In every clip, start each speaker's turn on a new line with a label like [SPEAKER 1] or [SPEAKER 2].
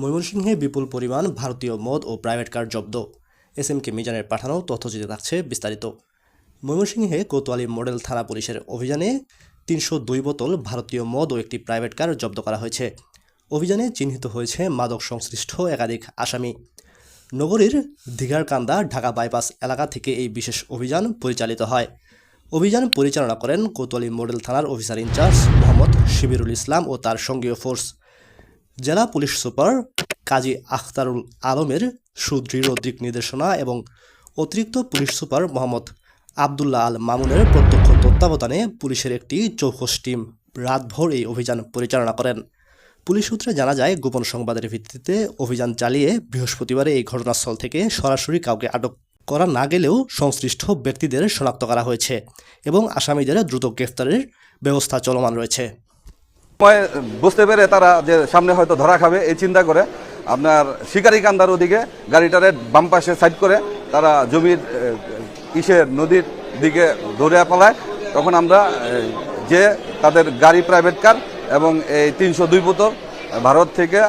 [SPEAKER 1] ময়মনসিংহে বিপুল পরিমাণ ভারতীয় মদ ও প্রাইভেট কার জব্দ। এস এম কে মিজানের পাঠানো তথ্যচিত্রে থাকছে বিস্তারিত। ময়মনসিংহে কোতোয়ালি মডেল থানা পুলিশের অভিযানে তিনশো দুই বোতল ভারতীয় মদ ও একটি প্রাইভেট কার জব্দ করা হয়েছে। অভিযানে চিহ্নিত হয়েছে মাদক সংশ্লিষ্ট একাধিক আসামি। নগরীর দিঘারকান্দা ঢাকা বাইপাস এলাকা থেকে এই বিশেষ অভিযান পরিচালিত হয়। অভিযান পরিচালনা করেন কোতোয়ালি মডেল থানার officer in charge Mohammad Shibirul Islam ও তার সঙ্গীয় ফোর্স জেলা পুলিশ সুপার কাজী আখতারুল আলমের সুদৃঢ় দিক নির্দেশনা এবং অতিরিক্ত পুলিশ সুপার মোহাম্মদ আবদুল্লাহ আল মামুনের প্রত্যক্ষ তত্ত্বাবধানে পুলিশের একটি চৌকস টিম রাতভর এই অভিযান পরিচালনা করেন। পুলিশ সূত্রে জানা যায়, গোপন সংবাদের ভিত্তিতে অভিযান চালিয়ে বৃহস্পতিবারে এই ঘটনাস্থল থেকে সরাসরি কাউকে আটক করা না গেলেও সংশ্লিষ্ট ব্যক্তিদের শনাক্ত করা হয়েছে এবং আসামিদের দ্রুত গ্রেফতারের ব্যবস্থা চলমান রয়েছে।
[SPEAKER 2] বুঝতে পেরে তারা যে সামনে হয়তো ধরা খাবে, এই চিন্তা করে আপনার শিকারি কান্দার ওদিকে গাড়িটারে বাম পাশে সাইড করে তারা জমির ইসের নদীর দিকে ধরে পালায়। তখন আমরা যে তাদের গাড়ি প্রাইভেট কার এবং এই তিনশো দুই বোতল ভারত থেকে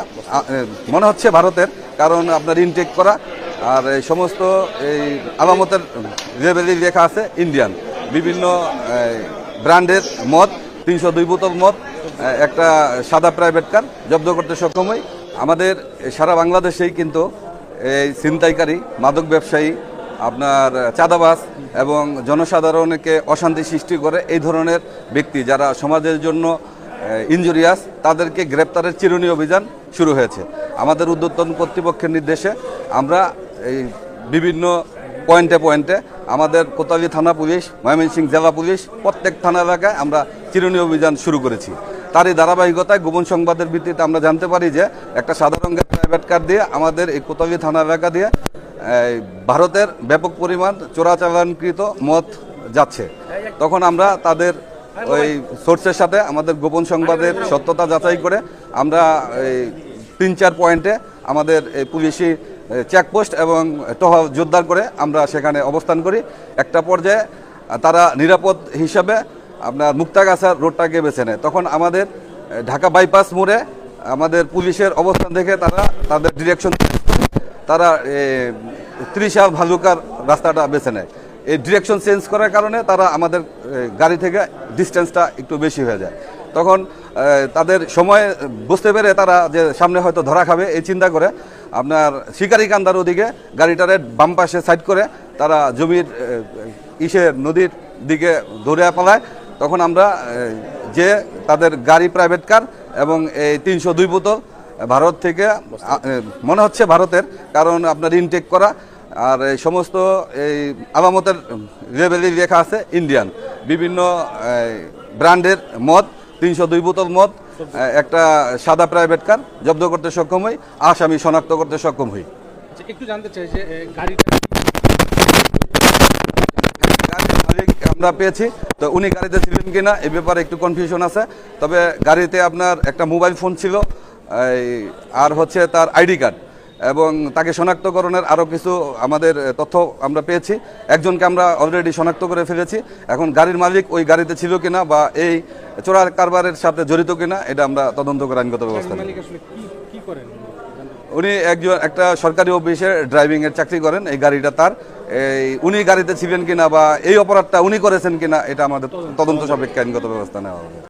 [SPEAKER 2] মনে হচ্ছে ভারতের, কারণ আপনার ইনটেক করা আর এই সমস্ত এই আলামতের লেবেলি লেখা আছে ইন্ডিয়ান বিভিন্ন ব্র্যান্ডের মদ, তিনশো দুই বোতল মদ একটা সাদা প্রাইভেট কার জব্দ করতে সক্ষম হই। আমাদের সারা বাংলাদেশেই কিন্তু এই ছিনতাইকারী, মাদক ব্যবসায়ী, আপনার চাঁদাবাস এবং জনসাধারণকে অশান্তি সৃষ্টি করে এই ধরনের ব্যক্তি যারা সমাজের জন্য ইঞ্জুরিয়াস তাদেরকে গ্রেপ্তারের চিরুনি অভিযান শুরু হয়েছে। আমাদের উদ্যোতন কর্তৃপক্ষের নির্দেশে আমরা এই বিভিন্ন পয়েন্টে পয়েন্টে আমাদের কোতালি থানা পুলিশ, ময়মনসিংহ জেলা পুলিশ, প্রত্যেক থানা এলাকায় আমরা চিরুনি অভিযান শুরু করেছি। তারই ধারাবাহিকতায় গোপন সংবাদের ভিত্তিতে আমরা জানতে পারি যে একটা সাধারণ প্রাইভেট কার দিয়ে আমাদের এই কোতালি থানা এলাকা দিয়ে ভারতের ব্যাপক পরিমাণ চোরাচালানকৃত মদ যাচ্ছে। তখন আমরা তাদের ওই সোর্সের সাথে আমাদের গোপন সংবাদের সত্যতা যাচাই করে আমরা এই তিন চার পয়েন্টে আমাদের এই পুলিশি চেকপোস্ট এবং টহল জোরদার করে আমরা সেখানে অবস্থান করি। একটা পর্যায়ে তারা নিরাপদ হিসাবে আপনার মুক্তাগাছার রোডটাকে বেছে নেয়। তখন আমাদের ঢাকা বাইপাস মোড়ে আমাদের পুলিশের অবস্থান দেখে তারা তাদের ডিরেকশন তারা ত্রিশাল ভালুকার রাস্তাটা বেছে নেয়। এই ডিরেকশন চেঞ্জ করার কারণে তারা আমাদের গাড়ি থেকে ডিস্টেন্সটা একটু বেশি হয়ে যায়। তখন তাদের সময় বুঝতে পেরে তারা যে সামনে হয়তো ধরা খাবে এই চিন্তা করে আপনার শিকারি কান্দার ওদিকে গাড়িটারে বাম পাশে সাইড করে তারা জমির এ, ইসের নদীর দিকে দৌড়ে পালায়। তখন আমরা যে তাদের গাড়ি প্রাইভেট কার এবং এই তিনশো দুই বোতল ভারত থেকে মনে হচ্ছে ভারতের কারণ আপনার ইনটেক করা আর এই সমস্ত এই আলামতের লেবেলি লেখা আছে ইন্ডিয়ান বিভিন্ন ব্র্যান্ডের মদ তিনশো দুই বোতল মদ একটা সাদা প্রাইভেট কার জব্দ করতে সক্ষম হই আসামি শনাক্ত করতে সক্ষম হই।
[SPEAKER 3] আচ্ছা, একটু জানতে চাই যে এ, গাড়িটা
[SPEAKER 2] আমরা পেয়েছি তো উনি গাড়িতে ছিলেন কিনা এই ব্যাপারে একটু কনফিউশন আছে। তবে গাড়িতে আপনার একটা মোবাইল ফোন ছিল আর হচ্ছে তার আইডি কার্ড এবং তাকে শনাক্তকরণের আরও কিছু আমাদের তথ্য আমরা পেয়েছি। একজনকে আমরা অলরেডি শনাক্ত করে ফেলেছি। এখন গাড়ির মালিক ওই গাড়িতে ছিল কিনা বা এই চোরার কারবারের সাথে জড়িত কিনা এটা আমরা তদন্ত করে আইনগত ব্যবস্থা
[SPEAKER 3] জানতে-
[SPEAKER 2] উনি একজন একটা সরকারি অফিসে ড্রাইভিংয়ের চাকরি করেন এই গাড়িটা তার। এই উনি গাড়িতে ছিলেন কিনা বা এই অপরাধটা উনি করেছেন কিনা এটা আমাদের তদন্ত সাপেক্ষে আইনগত ব্যবস্থা নেওয়া হবে।